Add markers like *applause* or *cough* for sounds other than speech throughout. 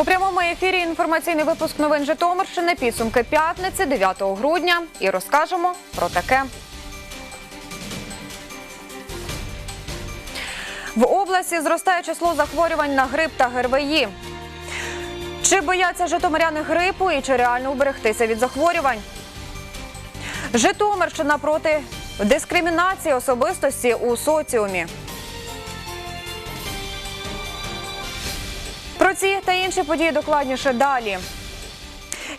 У прямому ефірі інформаційний випуск новин Житомирщини. Підсумки п'ятниці 9 грудня. І розкажемо про таке. В області зростає число захворювань на грип та ГРВІ. Чи бояться житомиряни грипу і чи реально уберегтися від захворювань? Житомирщина проти дискримінації особистості у соціумі. Про ці та інші події докладніше далі.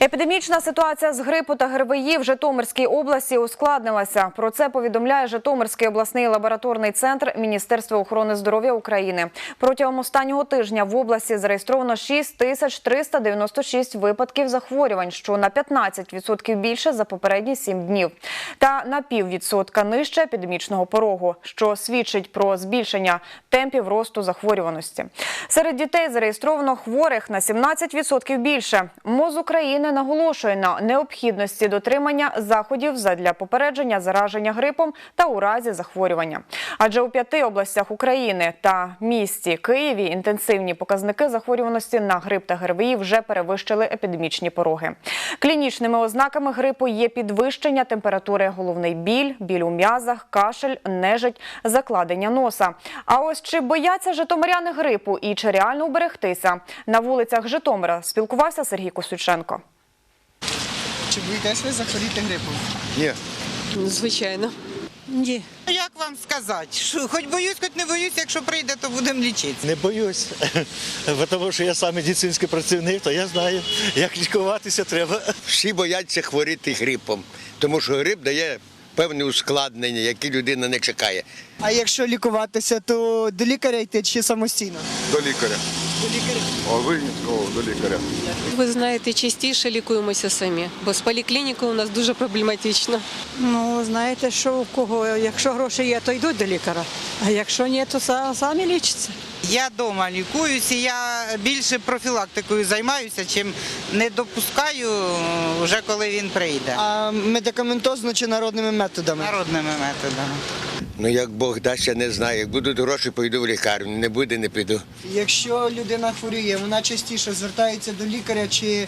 Епідемічна ситуація з грипу та ГРВІ в Житомирській області ускладнилася. Про це повідомляє Житомирський обласний лабораторний центр Міністерства охорони здоров'я України. Протягом останнього тижня в області зареєстровано 6 тисяч 396 випадків захворювань, що на 15% більше за попередні 7 днів, та на піввідсотка нижче епідемічного порогу, що свідчить про збільшення темпів росту захворюваності. Серед дітей зареєстровано хворих на 17% більше. МОЗ України наголошує на необхідності дотримання заходів задля попередження зараження грипом та у разі захворювання. Адже у п'яти областях України та місті Києві інтенсивні показники захворюваності на грип та ГРВІ вже перевищили епідемічні пороги. Клінічними ознаками грипу є підвищення температури, головний біль, біль у м'язах, кашель, нежить, закладення носа. А ось чи бояться житомиряни грипу і чи реально уберегтися? На вулицях Житомира спілкувався Сергій Косюченко. Чи боїтесь ви захворіти грипом? Ні. Ну, Звичайно. Ні. Як вам сказати? Що, хоч боюсь, хоч не боюсь, якщо прийде, то будемо лічитися. Не боюсь, *laughs* Бо тому що я сам медицинський працівник, то я знаю, як лікуватися треба. Всі бояться хворіти грипом, тому що грип дає певне ускладнення, які людина не чекає. А якщо лікуватися, то до лікаря йти чи самостійно? До лікаря. До лікаря. Обов'язково до лікаря. Ви знаєте, частіше лікуємося самі, бо з поліклінікою у нас дуже проблематично. Ну, знаєте, що у кого, якщо гроші є, то йдуть до лікаря. А якщо ні, то са- самі лічаться. Я вдома лікуюся, я більше профілактикою займаюся, чим не допускаю е, вже коли він прийде. А медикаментозно чи народними методами? Народними методами. Ну як Бог дасть, я не знаю. Як будуть гроші, пойду в лікарню. Не буде, не піду. Якщо людина хворіє, вона частіше звертається до лікаря чи е,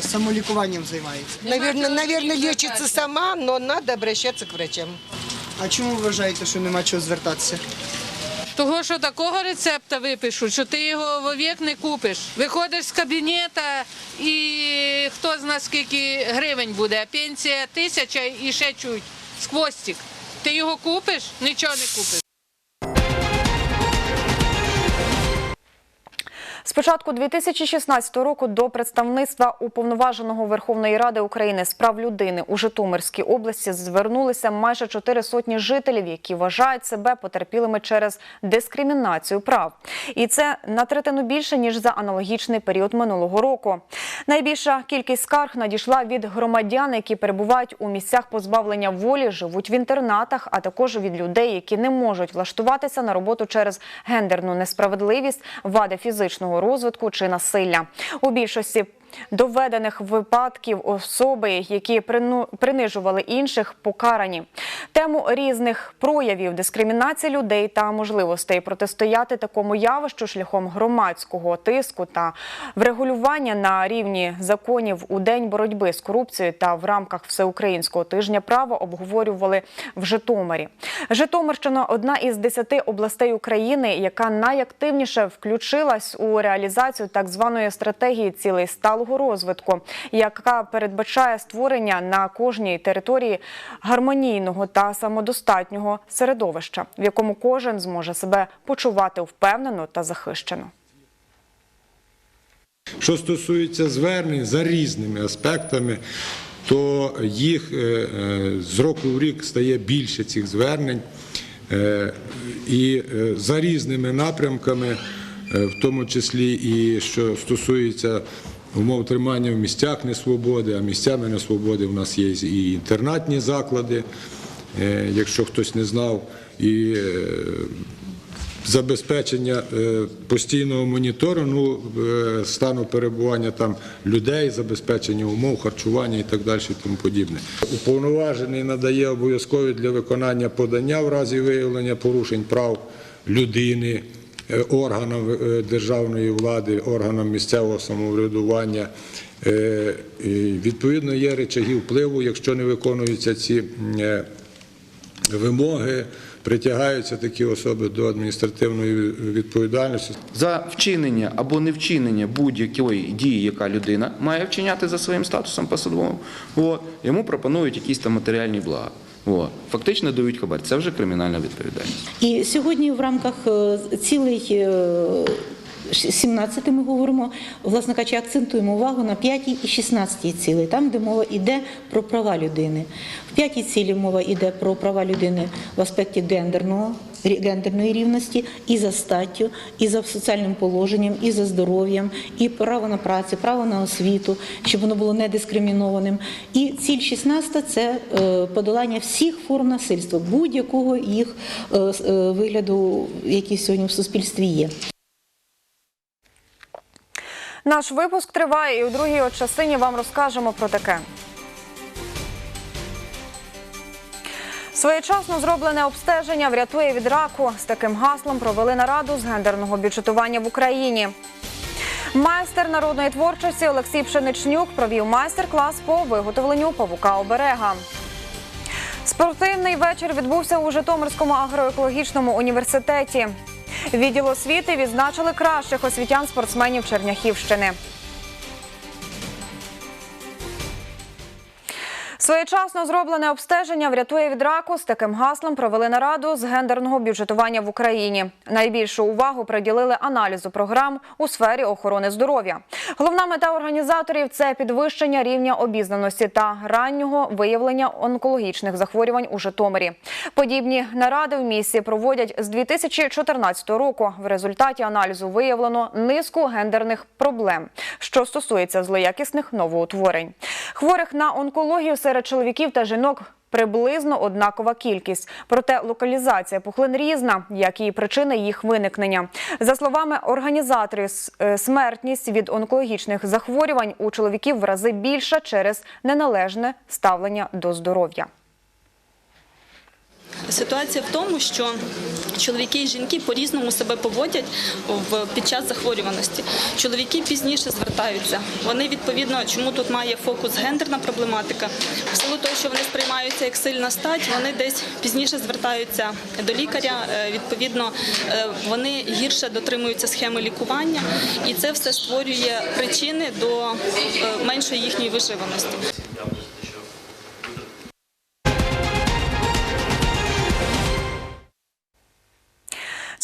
самолікуванням займається? Наверное, наверное, лечится сама, но надо обращаться к врачам. А чому ви вважаєте, що нема чого звертатися? Того, що такого рецепта випишуть, що ти його вовік не купиш. Виходиш з кабінета і хто знає скільки гривень буде, а пенсія тисяча і ще чуть з хвостик. Ти його купиш, нічого не купиш. Початку 2016 року до представництва уповноваженого Верховної Ради України з прав людини у Житомирській області звернулися майже чотири сотні жителів, які вважають себе потерпілими через дискримінацію прав. І це на третину більше ніж за аналогічний період минулого року. Найбільша кількість скарг надійшла від громадян, які перебувають у місцях позбавлення волі, живуть в інтернатах, а також від людей, які не можуть влаштуватися на роботу через гендерну несправедливість, вади фізичного розвитку чи насилля. У більшості доведених випадків особи, які принижували інших, покарані. Тему різних проявів дискримінації людей та можливостей протистояти такому явищу шляхом громадського тиску та врегулювання на рівні законів у день боротьби з корупцією та в рамках всеукраїнського тижня права обговорювали в Житомирі. Житомирщина одна із десяти областей України, яка найактивніше включилась у реалізацію так званої стратегії цілей сталого розвитку, яка передбачає створення на кожній території гармонійного та самодостатнього середовища, в якому кожен зможе себе почувати впевнено та захищено. Що стосується звернень за різними аспектами, то їх е, е, з року в рік стає більше цих звернень. Е, І за різними напрямками, в тому числі і що стосується умов тримання в місцях несвободи, а місцями несвободи в нас є і інтернатні заклади, е, якщо хтось не знав, і е, забезпечення е, постійного моніторингу е, стану перебування там людей, забезпечення умов харчування і так далі, і тому подібне. Уповноважений надає обов'язкові для виконання подання в разі виявлення порушень прав людини органам е, державної влади, органам місцевого самоврядування. Е, Відповідно, є речаги впливу, якщо не виконуються ці е, вимоги, притягаються такі особи до адміністративної відповідальності. За вчинення або невчинення будь-якої дії, яка людина має вчиняти за своїм статусом посадовим, йому пропонують якісь там матеріальні блага. От. Фактично дають хабар. Це вже кримінальна відповідальність. І сьогодні в рамках е, цілий е, 17 ми говоримо, власне кажучи, акцентуємо увагу на 5 і 16 цілі, там, де мова йде про права людини. В 5 цілі мова йде про права людини в аспекті гендерного, гендерної рівності і за статтю, і за соціальним положенням, і за здоров'ям, і право на працю, право на освіту, щоб воно було не дискримінованим. І ціль 16 – це е, подолання всіх форм насильства, будь-якого їх е, е, вигляду, який сьогодні в суспільстві є. Наш випуск триває, і у другій частині вам розкажемо про таке. Своєчасно зроблене обстеження врятує від раку. З таким гаслом провели нараду з гендерного бюджетування в Україні. Майстер народної творчості Олексій Пшеничнюк провів майстер-клас по виготовленню павука оберега. Спортивний вечір відбувся у Житомирському агроекологічному університеті. Відділ освіти відзначили кращих освітян-спортсменів Черняхівщини. Своєчасно зроблене обстеження врятує від раку. З таким гаслом провели нараду з гендерного бюджетування в Україні. Найбільшу увагу приділили аналізу програм у сфері охорони здоров'я. Головна мета організаторів це підвищення рівня обізнаності та раннього виявлення онкологічних захворювань у Житомирі. Подібні наради в місті проводять з 2014 року. В результаті аналізу виявлено низку гендерних проблем, що стосується злоякісних новоутворень. Хворих на онкологію серед чоловіків та жінок. Приблизно однакова кількість, проте локалізація пухлин різна, як і причини їх виникнення. За словами організаторів, е, смертність від онкологічних захворювань у чоловіків в рази більша через неналежне ставлення до здоров'я. Ситуація в тому, що чоловіки і жінки по-різному себе поводять під час захворюваності. Чоловіки пізніше звертаються. Вони відповідно, чому тут має фокус гендерна проблематика. В силу того, що вони сприймаються як сильна стать, вони десь пізніше звертаються до лікаря. Е, Відповідно, е, вони гірше дотримуються схеми лікування, і це все створює причини до е, меншої їхньої виживаності.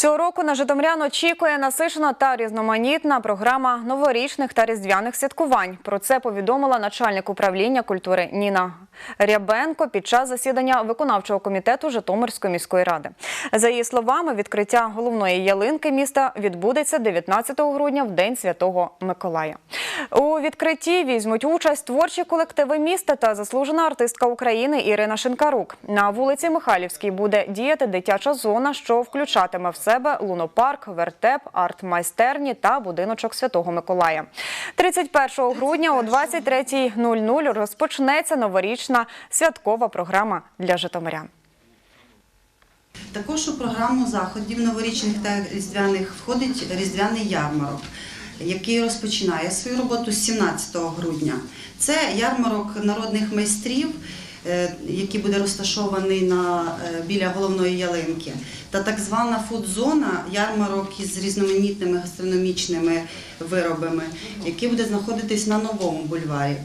Цього року на Житомирян очікує насичена та різноманітна програма новорічних та різдвяних святкувань. Про це повідомила начальник управління культури Ніна Рябенко під час засідання виконавчого комітету Житомирської міської ради. За її словами, відкриття головної ялинки міста відбудеться 19 грудня в День Святого Миколая. У відкритті візьмуть участь творчі колективи міста та заслужена артистка України Ірина Шинкарук. На вулиці Михайлівській буде діяти дитяча зона, що включатиме в себе лунопарк, вертеп, арт-майстерні та будиночок Святого Миколая. 31 грудня о 23.00 розпочнеться новорічна святкова програма для житомирян. Також у програму заходів новорічних та різдвяних входить різдвяний ярмарок, який розпочинає свою роботу з 17 грудня. Це ярмарок народних майстрів, який буде розташований на, е, біля головної ялинки, та так звана фудзона, ярмарок із різноманітними гастрономічними виробами, який буде знаходитись на новому бульварі.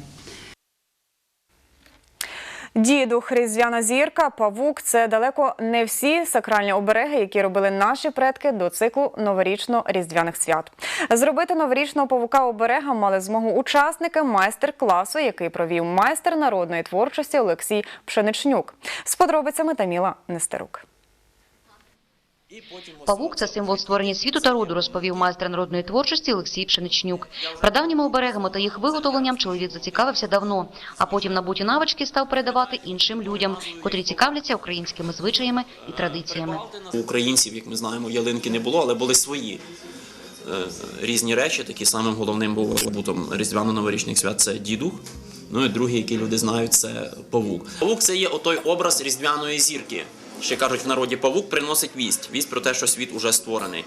Дідух, різдвяна зірка, павук це далеко не всі сакральні обереги, які робили наші предки до циклу новорічно-різдвяних свят. Зробити новорічного павука оберега мали змогу учасники майстер-класу, який провів майстер народної творчості Олексій Пшеничнюк. З подробицями Таміла Нестерук. Павук це символ створення світу та роду, розповів майстер народної творчості Олексій Пшеничнюк. Прадавніми оберегами та їх виготовленням чоловік зацікавився давно, а потім набуті навички став передавати іншим людям, котрі цікавляться українськими звичаями і традиціями. У українців, як ми знаємо, ялинки не було, але були свої е, різні речі. Такі самим головним був атрибутом різдвяно-новорічних свят це дідух. Ну і другий, який люди знають, це павук. Павук це є отой образ різдвяної зірки. Ще кажуть в народі, павук приносить вість. Вість про те, що світ уже створений.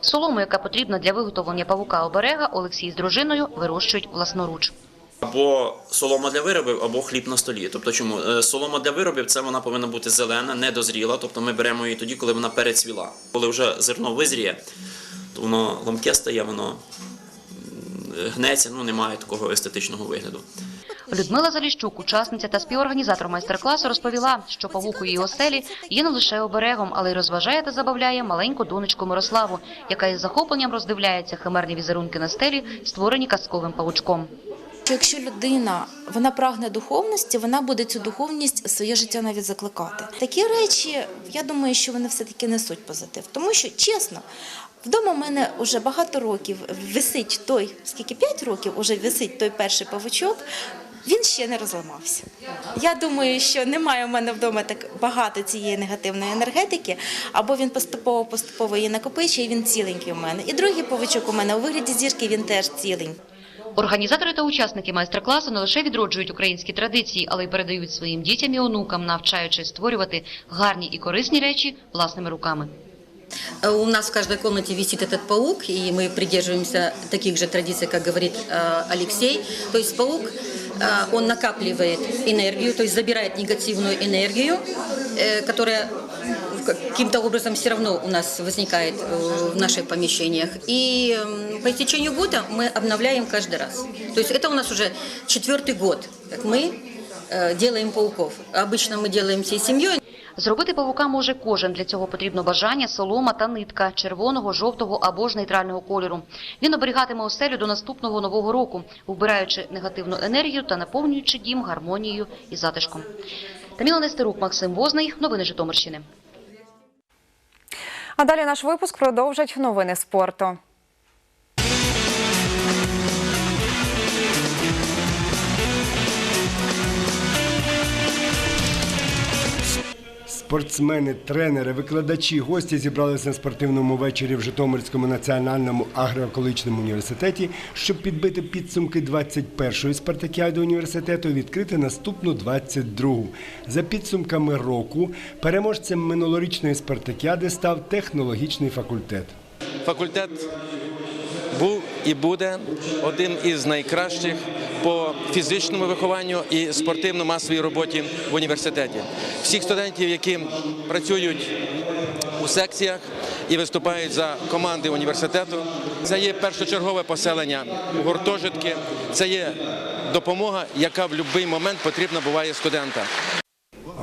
Солому, яка потрібна для виготовлення павука оберега, Олексій з дружиною вирощують власноруч. Або солома для виробів, або хліб на столі. Тобто, чому Е, солома для виробів це вона повинна бути зелена, недозріла. Тобто ми беремо її тоді, коли вона перецвіла. Коли вже зерно визріє, то воно ламке стає, воно гнеться, ну немає такого естетичного вигляду. Людмила Заліщук, учасниця та співорганізатор майстер-класу, розповіла, що павук у її оселі є не лише оберегом, але й розважає та забавляє маленьку донечку Мирославу, яка із захопленням роздивляється химерні візерунки на стелі, створені казковим павучком. Якщо людина вона прагне духовності, вона буде цю духовність своє життя навіть закликати. Такі речі, я думаю, що вони все таки несуть позитив, тому що чесно. Вдома в мене вже багато років висить той, скільки 5 років вже висить той перший павучок Він ще не розламався. Я думаю, що немає в мене вдома так багато цієї негативної енергетики, або він поступово поступово її накопичує, і він ціленький у мене. І другий павучок у мене у вигляді зірки він теж ціленький. Організатори та учасники майстер-класу не лише відроджують українські традиції, але й передають своїм дітям і онукам, навчаючи створювати гарні і корисні речі власними руками. У нас в каждой комнате висит этот паук, и мы придерживаемся таких же традиций, как говорит э, Алексей. То есть паук, э, он накапливает энергию, то есть забирает негативную энергию, э, которая каким-то образом все равно у нас возникает э, в наших помещениях. И по истечению года мы обновляем каждый раз. То есть это у нас уже четвертый год, как мы э, делаем пауков. Обычно мы делаем всей семьей. Зробити павука може кожен. Для цього потрібно бажання, солома та нитка червоного, жовтого або ж нейтрального кольору. Він оберігатиме оселю до наступного нового року, вбираючи негативну енергію та наповнюючи дім гармонією і затишком. Таміла Нестерук, Максим Возний. Новини Житомирщини. А далі наш випуск продовжать новини спорту. Спортсмени, тренери, викладачі, гості зібралися на спортивному вечорі в Житомирському національному агроекологічному університеті, щоб підбити підсумки 21-ї спартакіади університету і відкрити наступну 22-гу. За підсумками року переможцем минулорічної спартакіади став технологічний факультет. Факультет був і буде одним із найкращих по фізичному вихованню і спортивно-масовій роботі в університеті. Всіх студентів, які працюють у секціях і виступають за команди університету, це є першочергове поселення гуртожитки, це є допомога, яка в будь-який момент потрібна буває студентам.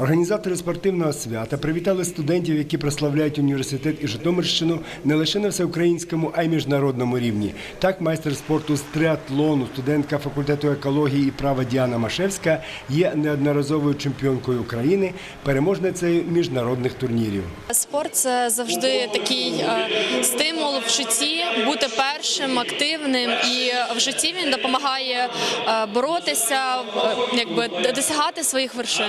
Організатори спортивного свята привітали студентів, які прославляють університет і Житомирщину не лише на всеукраїнському, а й міжнародному рівні. Так, майстер спорту з триатлону, студентка факультету екології і права Діана Машевська є неодноразовою чемпіонкою України, переможницею міжнародних турнірів. Спорт це завжди такий е, стимул в житті бути першим, активним, і в житті він допомагає е, боротися, е, якби досягати своїх вершин.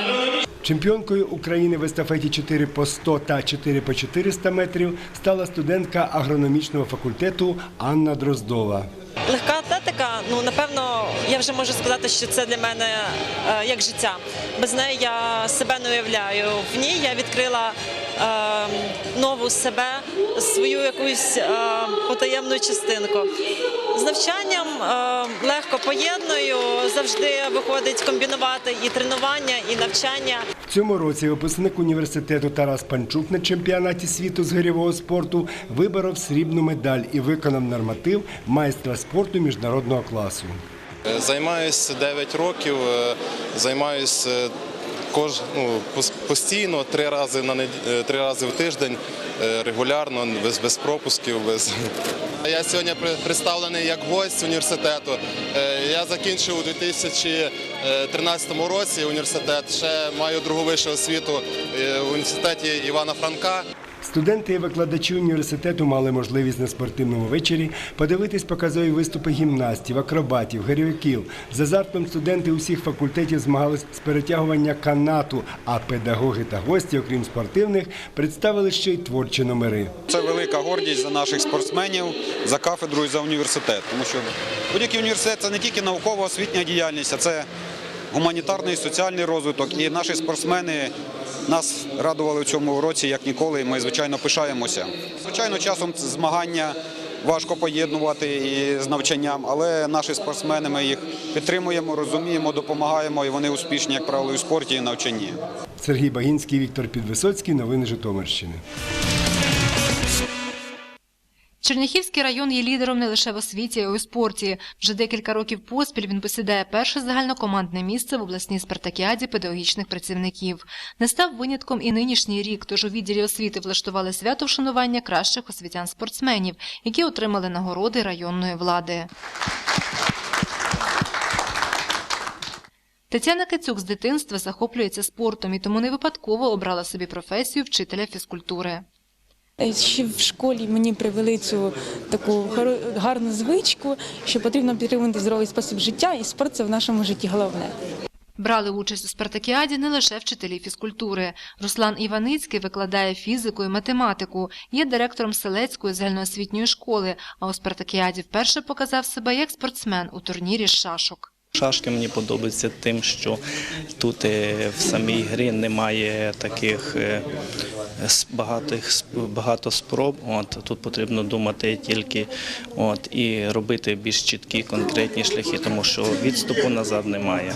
Чемпіонкою України в естафеті 4 по 100 та 4 по 400 метрів стала студентка агрономічного факультету Анна Дроздова. Легка атлетика, ну напевно, я вже можу сказати, що це для мене е, як життя. Без неї я себе не уявляю. В ній я відкрила е, нову себе, свою якусь е, потаємну частинку. З навчанням е, легко поєдную, завжди виходить комбінувати і тренування, і навчання. В цьому році випускник університету Тарас Панчук на чемпіонаті світу з гирьового спорту виборов срібну медаль і виконав норматив майстра спорту міжнародного класу. Займаюся 9 років, е, займаюся кож, ну, постійно, три рази, на, нед- е, три рази в тиждень, е, регулярно, без, без пропусків. Без... Я сьогодні представлений як гость університету. Е, Я закінчив у 2013 році університет, ще маю другу вищу освіту е, в університеті Івана Франка. Студенти і викладачі університету мали можливість на спортивному вечорі подивитись показові виступи гімнастів, акробатів, гирьовиків. З азартом студенти усіх факультетів змагались з перетягування канату, а педагоги та гості, окрім спортивних, представили ще й творчі номери. Це велика гордість за наших спортсменів, за кафедру і за університет. Тому що будь-який університет це не тільки наукова освітня діяльність, а це гуманітарний, і соціальний розвиток. І наші спортсмени нас радували в цьому році як ніколи. і Ми звичайно пишаємося. Звичайно, часом змагання важко поєднувати і з навчанням, але наші спортсмени ми їх підтримуємо, розуміємо, допомагаємо, і вони успішні, як правило, у спорті, і навчанні. Сергій Багінський, Віктор Підвисоцький. Новини Житомирщини. Черняхівський район є лідером не лише в освіті, а й у спорті. Вже декілька років поспіль він посідає перше загальнокомандне місце в обласній спартакіаді педагогічних працівників. Не став винятком і нинішній рік, тож у відділі освіти влаштували свято вшанування кращих освітян-спортсменів, які отримали нагороди районної влади. Тетяна Кицюк з дитинства захоплюється спортом і тому не випадково обрала собі професію вчителя фізкультури. Ще в школі мені привели цю таку гарну звичку, що потрібно підтримувати здоровий спосіб життя, і спорт це в нашому житті головне. Брали участь у спартакіаді не лише вчителі фізкультури. Руслан Іваницький викладає фізику і математику, є директором селецької загальноосвітньої школи, а у спартакіаді вперше показав себе як спортсмен у турнірі з шашок. Шашки мені подобаються тим, що тут е, в самій грі немає таких е, багатих багато спроб. От тут потрібно думати тільки от і робити більш чіткі конкретні шляхи, тому що відступу назад немає.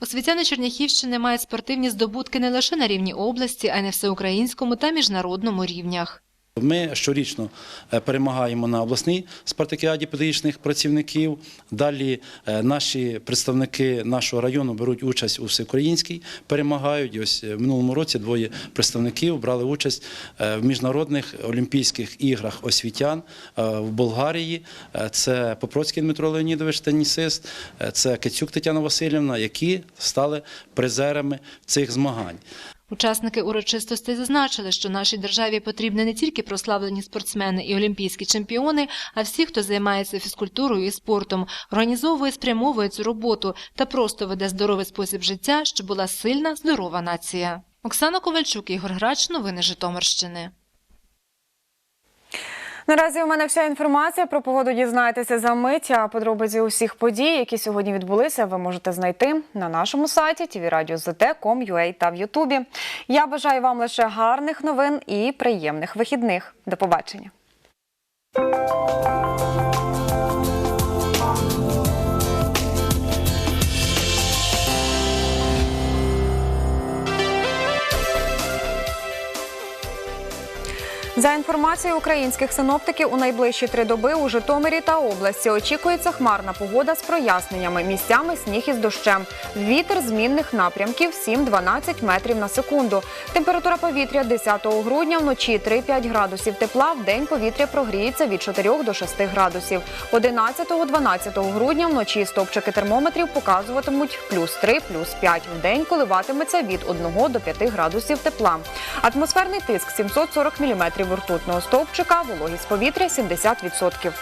Освітяни Черняхівщини мають спортивні здобутки не лише на рівні області, а й на всеукраїнському та міжнародному рівнях. Ми щорічно е, перемагаємо на обласній спартакіаді педагогічних працівників. Далі е, наші представники нашого району беруть участь у всеукраїнській, перемагають. Ось е, в минулому році двоє представників брали участь в міжнародних олімпійських іграх освітян в Болгарії. Це Попроцький Дмитро Леонідович, тенісист, це Кицюк Тетяна Васильівна, які стали призерами цих змагань. Учасники урочистостей зазначили, що нашій державі потрібні не тільки прославлені спортсмени і олімпійські чемпіони, а всі, хто займається фізкультурою і спортом, організовує, спрямовує цю роботу та просто веде здоровий спосіб життя, щоб була сильна, здорова нація. Оксана Ковальчук, Ігор Грач, новини Житомирщини. Наразі у мене вся інформація про погоду дізнаєтеся за мить. А подробиці усіх подій, які сьогодні відбулися, ви можете знайти на нашому сайті tvradio.zt.com.ua та в Ютубі. Я бажаю вам лише гарних новин і приємних вихідних. До побачення. За інформацією українських синоптиків, у найближчі три доби у Житомирі та області очікується хмарна погода з проясненнями, місцями сніг із дощем. Вітер змінних напрямків 7-12 метрів на секунду. Температура повітря 10 грудня вночі 3-5 градусів тепла, в день повітря прогріється від 4 до 6 градусів. 11-12 грудня вночі стовпчики термометрів показуватимуть плюс 3, плюс 5. В день коливатиметься від 1 до 5 градусів тепла. Атмосферний тиск 740 мм ртутного стовпчика, вологість повітря 70%.